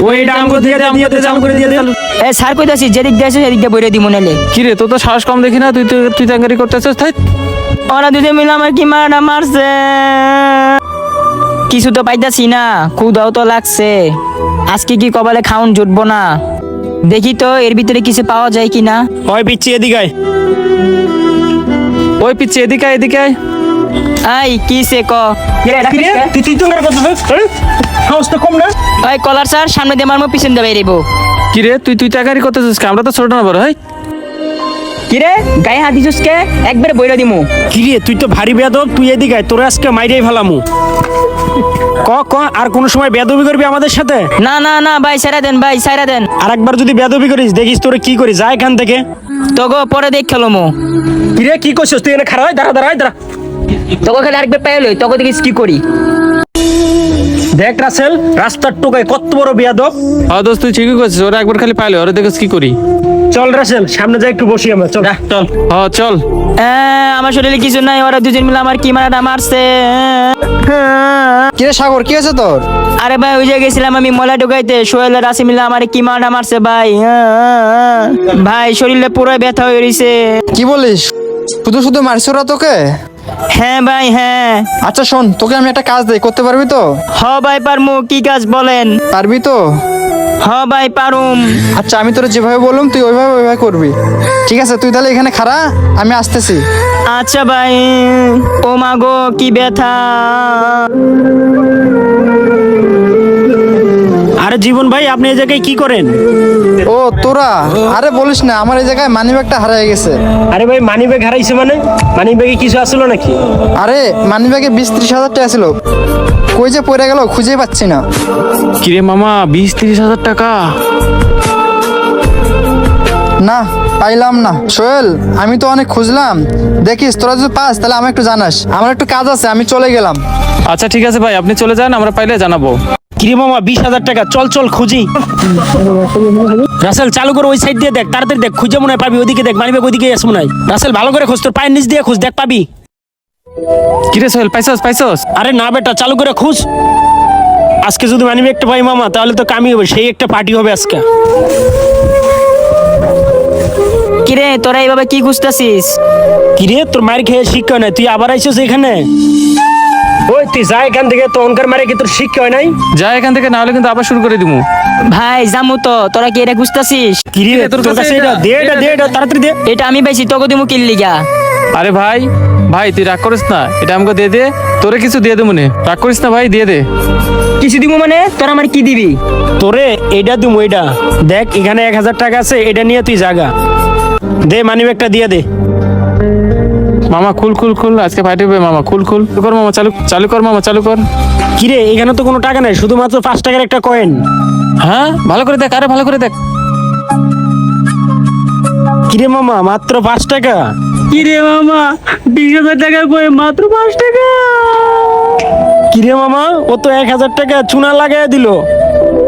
ওইটা আমগো দিয়ে দে দিয়ে চালু করে দিয়ে দে এ স্যার কইতাছি যেদিক সেদিক দিয়ে বইরে দিব নালে। কি রে তোর তো সাহস কম দেখি না তুই তুই- তুই চাঙ্গারি করতেছিস তাই ওরা দুজনে মিলে আমার কি মারাটা মারছে? কিছু তো পাইতাছি না ক্ষুদাও তো লাগছে। আজকে কি কপালে খাউন জুটবো না? দেখি তো এর ভিতরে কিছু পাওয়া যায় কিনা? ওই পিচ্ছি এদিকে ওই পিচ্ছে এদিকে এদিকে আয়। আই কি সে ক? তুই তুই তো কথা তো কম না? ওই কলার স্যার সামনে দিয়ে মারমো পিছন দিয়ে বেরিয়ে কি রে তুই তুই চাঙ্গারি করতেছিস কি? আমরা তো ছোট না বড় হয় কিরে গায়ে হাত দিছিস কে? একবারে বইরা দিমু। কিরে তুই তো ভারী বেদব তুই এদিকে তোর আজকে মাইরেই ফেলামু। ক ক আর কোন সময় বেদবি করবি আমাদের সাথে? না না না ভাই সাইরা দেন ভাই সাইরা দেন। আর একবার যদি বেদবি করিস দেখিস তোরে কি করিস যা এখান থেকে। তোগো পরে দেখ খেলমু। কিরে কি করছিস? তুই এখানে খারাপ দাঁড়া দাঁড়া দাঁড়া। তোকে খালি আরেকবার পাইলো তোকে দেখিস কি করি। দেখ রাসেল রাস্তার টোকায় কত বড় বেয়াদব। হ্যাঁ দোস্ত তুই ঠিকই করছিস ওরা একবার খালি পাইলে ওরা দেখিস কি করি। চল রাসেল সামনে যাই একটু বসি আমরা চল। চল। হ্যাঁ চল। আমার শরীরে কিছু নাই ওরা দুজন মিলে আমার কি মারাটা মারছে? কিরে সাগর কি হয়েছে তোর? আরে ভাই ওই যে গেছিলাম আমি মলা ঢুকাইতে সোহেল রাসি মিলে আমার কি মারাটা মারছে ভাই? ভাই শরীরে পুরো ব্যথা হয়ে রয়েছে কি বলিস? শুধু শুধু মারছে ওরা তোকে? হ্যাঁ ভাই হ্যাঁ। আচ্ছা শোন তোকে আমি একটা কাজ দেই করতে পারবি তো? হ ভাই পারমু কি কাজ বলেন? পারবি তো? হ ভাই পারুম। আচ্ছা আমি তোরা যেভাবে বললাম তুই ওইভাবে ওইভাবে করবি। ঠিক আছে তুই তাহলে এখানে খাড়া আমি আসতেছি। আচ্ছা ভাই ও মাগো কি ব্যথা। আরে জীবন ভাই আপনি এই জায়গায় কি করেন? ও তোরা? আরে বলিস না আমার এই জায়গায় মানি ব্যাগটা হারিয়ে গেছে। আরে ভাই মানি ব্যাগ হারাইছে মানে? মানি ব্যাগে কিছু আসলো নাকি? আরে মানি ব্যাগে বিশ ত্রিশ হাজার টাকা ছিল কই যে পড়ে গেল খুঁজে পাচ্ছি না। কি রে মামা বিশ তিরিশ হাজার টাকা না পাইলাম না। সোহেল আমি তো অনেক খুঁজলাম। দেখিস তোরা যদি পাস তাহলে আমাকে একটু জানাস। আমার একটু কাজ আছে আমি চলে গেলাম। আচ্ছা ঠিক আছে ভাই আপনি চলে যান আমরা পাইলে জানাব। কিরে মামা বিশ হাজার টাকা চল চল খুঁজি। রাসেল চালু করে ওই সাইড দিয়ে দেখ তাড়াতাড়ি দেখ খুঁজে মনে হয় পাবি ওদিকে দেখ ওদিকে আসব নাই রাসেল ভালো করে খুঁজ তোর পায়ের নিচ দিয়ে খুঁজ দেখ পাবি। কি রে সোহেল পাইছস পাইছস? আরে না বেটা চালু করে খুঁজ। আজকে যদি মানি ব্যাগটা পাই মামা তাহলে তো কামি হবে সেই একটা পার্টি হবে আজকে। কিরে তোরা এইভাবে কি খুঁজতেছিস? কিরে তোর মায়ের খেয়ে শিক্ষা নাই তুই আবার আইছিস এখানে? ওই তুই যা এখান থেকে তো অনকার মারে কি তোর শিক্ষা হয় নাই? যা এখান থেকে না হলে কিন্তু আবার শুরু করে দিবো ভাই জামু তো তোরা কি এটা খুঁজতেছিস? কিরে তোর কাছে এটা দে এটা দে এটা তাড়াতাড়ি দে। এটা আমি পাইছি তোকে দিমু কিল্লিগা আরে ভাই ভাই তুই রাগ করিস না এটা আমাকে দিয়ে দে তোরে কিছু দিয়ে দে মনে রাগ করিস না ভাই দিয়ে দে। কিছু দিমু মানে? তোরা আমার কি দিবি? তোরে এটা দিমু এটা। দেখ এখানে এক হাজার টাকা আছে এটা নিয়ে তুই জাগা। দে মানি ব্যাগটা দিয়ে দে। মামা খুল খুল খুল আজকে ফাইটে মামা খুল খুল। কর মামা চালু চালু কর মামা চালু কর। কিরে এখানে তো কোনো টাকা নাই শুধুমাত্র পাঁচ টাকার একটা কয়েন হ্যাঁ? ভালো করে দেখ আরে ভালো করে দেখ। কিরে মামা মাত্র পাঁচ টাকা? কিরে মামা বিশ হাজার টাকা কই মাত্র পাঁচ টাকা? কিরে মামা ও তো এক হাজার টাকা চুনা লাগাই দিল।